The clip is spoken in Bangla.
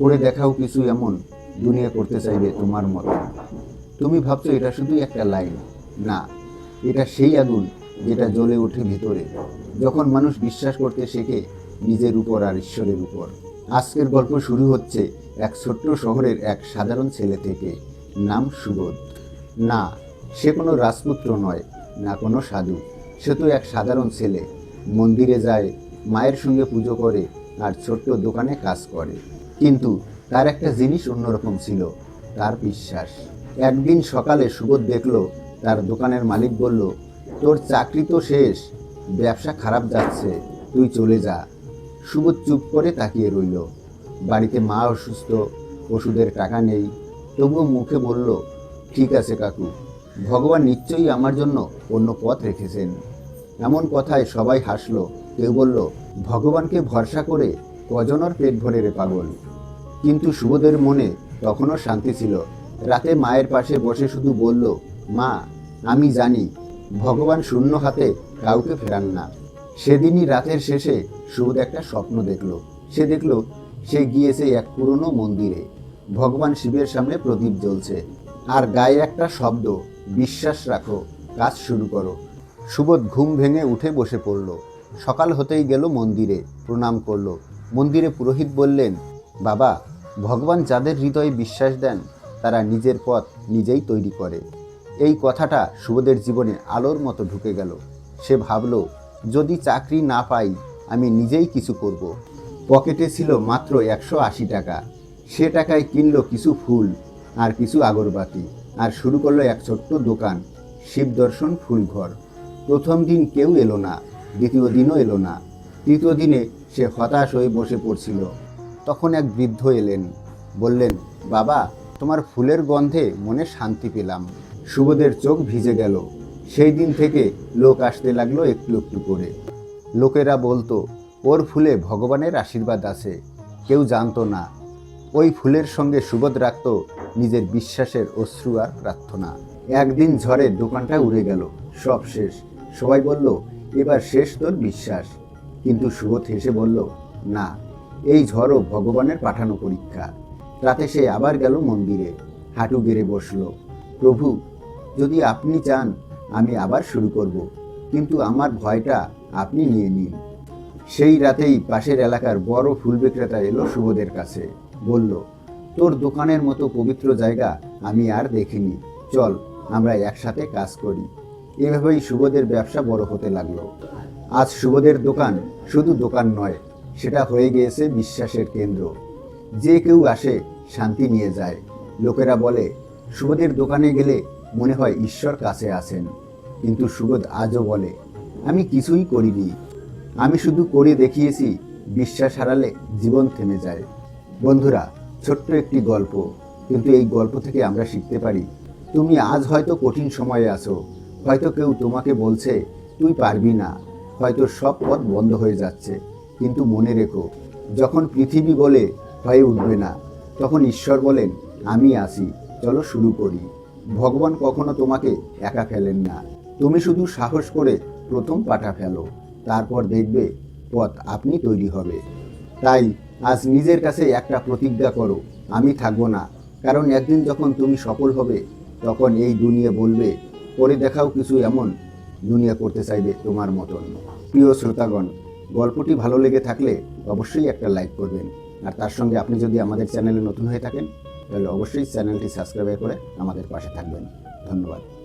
করে দেখাও কিছু এমন দুনিয়া করতে চাইবে তোমার মতো। তুমি ভাবছ এটা শুধু একটা লাইন না, এটা সেই আগুন যেটা জ্বলে ওঠে ভিতরে। যখন মানুষ বিশ্বাস করতে শেখে নিজের উপর আর ঈশ্বরের উপর। আজকের গল্প শুরু হচ্ছে এক ছোট্ট শহরের এক সাধারণ ছেলে থেকে। নাম সুবোধ। না, সে কোনো রাজপুত্র নয়, না কোনো সাধু। সে তো এক সাধারণ ছেলে। মন্দিরে যায়, মায়ের সঙ্গে পুজো করে, আর ছোট্ট দোকানে কাজ করে। কিন্তু তার একটা জিনিস অন্যরকম ছিল, তার বিশ্বাস। একদিন সকালে সুবোধ দেখল, তার দোকানের মালিক বলল, তোর চাকরি তো শেষ, ব্যবসা খারাপ যাচ্ছে, তুই চলে যা। সুবোধ চুপ করে তাকিয়ে রইল। বাড়িতে মা অসুস্থ, ওষুধের টাকা নেই। তবুও মুখে বলল, ঠিক আছে কাকু, ভগবান নিশ্চয়ই আমার জন্য অন্য পথ রেখেছেন। এমন কথায় সবাই হাসলো। কেউ বলল, ভগবানকে ভরসা করে কজনর পেট ভরে রে পাগল? কিন্তু সুবোধের মনে তখনও শান্তি ছিল। রাতে মায়ের পাশে বসে শুধু বলল, মা, আমি জানি, ভগবান শূন্য হাতে কাউকে ফেরান না। সেদিনই রাতের শেষে সুবোধ একটা স্বপ্ন দেখল। সে দেখল, সে গিয়েছে এক পুরনো মন্দিরে। ভগবান শিবের সামনে প্রদীপ জ্বলছে। আর গায়ে একটা শব্দ, বিশ্বাস রাখো, কাজ শুরু করো। সুবোধ ঘুম ভেঙে উঠে বসে পড়ল। সকাল হতেই গেল মন্দিরে, প্রণাম করল। মন্দিরে পুরোহিত বললেন বাবা, ভগবান যাদের হৃদয়ে বিশ্বাস দেন, তারা নিজের পথ নিজেই তৈরি করে। এই কথাটা সুবোধের জীবনে আলোর মতো ঢুকে গেল। সে ভাবল, যদি চাকরি না পাই, আমি নিজেই কিছু করব। পকেটে ছিল মাত্র একশো আশি টাকা। সে টাকায় কিনলো কিছু ফুল আর কিছু আগরবাতি আর শুরু করল এক ছোট্ট দোকান শিব দর্শন ফুলঘর। প্রথম দিন কেউ এলো না, দ্বিতীয় দিনও এলো না। তৃতীয় দিনে সে হতাশ হয়ে বসে পড়ছিল। তখন এক বৃদ্ধ এলেন, বললেন, বাবা, তোমার ফুলের গন্ধে মনে শান্তি পেলাম। সুবোধের চোখ ভিজে গেল। সেই দিন থেকে লোক আসতে লাগল একটু একটু করে। লোকেরা বলতো, ওর ফুলে ভগবানের আশীর্বাদ আছে। কেউ জানতো না। ওই ফুলের সঙ্গে সুবোধ রাখত নিজের বিশ্বাসের অশ্রু আর প্রার্থনা। একদিন ঝড়ে দোকানটা উড়ে গেল, সব শেষ। সবাই বলল, এবার শেষ তোর বিশ্বাস। কিন্তু সুবোধ হেসে বলল, না এই ঝড়ও ভগবানের পাঠানো পরীক্ষা। রাতে সে আবার গেল মন্দিরে। হাঁটু গেড়ে বসল। প্রভু, যদি আপনি চান, আমি আবার শুরু করব। কিন্তু আমার ভয়টা আপনি নিয়ে নিন। সেই রাতেই পাশের এলাকার বড় ফুল বিক্রেতা এলো সুবোধের কাছে। বলল, তোর দোকানের মতো পবিত্র জায়গা আমি আর দেখিনি। চল, আমরা একসাথে কাজ করি। এভাবেই সুবোধের ব্যবসা বড় হতে লাগল। আজ সুবোধের দোকান শুধু দোকান নয় সেটা হয়ে গিয়েছে বিশ্বাসের কেন্দ্র। যে কেউ আসে, শান্তি নিয়ে যায়। লোকেরা বলে, সুবোধের দোকানে গেলে মনে হয় ঈশ্বর কাছে আছেন। কিন্তু সুবোধ আজও বলে, আমি কিছুই করিনি। আমি শুধু করে দেখিয়েছি, বিশ্বাস হারালে জীবন থেমে যায়। বন্ধুরা, ছোট্ট একটি গল্প। কিন্তু এই গল্প থেকে আমরা শিখতে পারি, তুমি আজ হয়তো কঠিন সময়ে আছো। হয়তো কেউ তোমাকে বলছে, তুই পারবি না। হয়তো সব পথ বন্ধ হয়ে যাচ্ছে। কিন্তু মনে রেখো, যখন পৃথিবী বলে হয়ে উঠবে না, তখন ঈশ্বর বলেন, আমি আসি চলো শুরু করি। ভগবান কখনো তোমাকে একা ফেলেন না। তুমি শুধু সাহস করে প্রথম পাটা ফেলো, তারপর দেখবে পথ আপনি তৈরি হবে। তাই আজ নিজের কাছে একটা প্রতিজ্ঞা করো, আমি থাকব না। কারণ একদিন যখন তুমি সফল হবে, তখন এই দুনিয়া বলবে করে দেখাও কিছু এমন দুনিয়া করতে চাইবে তোমার মতন। প্রিয় শ্রোতাগণ গল্পটি ভালো লেগে থাকলে অবশ্যই একটা লাইক করবেন। আর তার সঙ্গে আপনি যদি আমাদের চ্যানেলে নতুন হয়ে থাকেন, তাহলে অবশ্যই চ্যানেলটি সাবস্ক্রাইব করে আমাদের পাশে থাকবেন। ধন্যবাদ।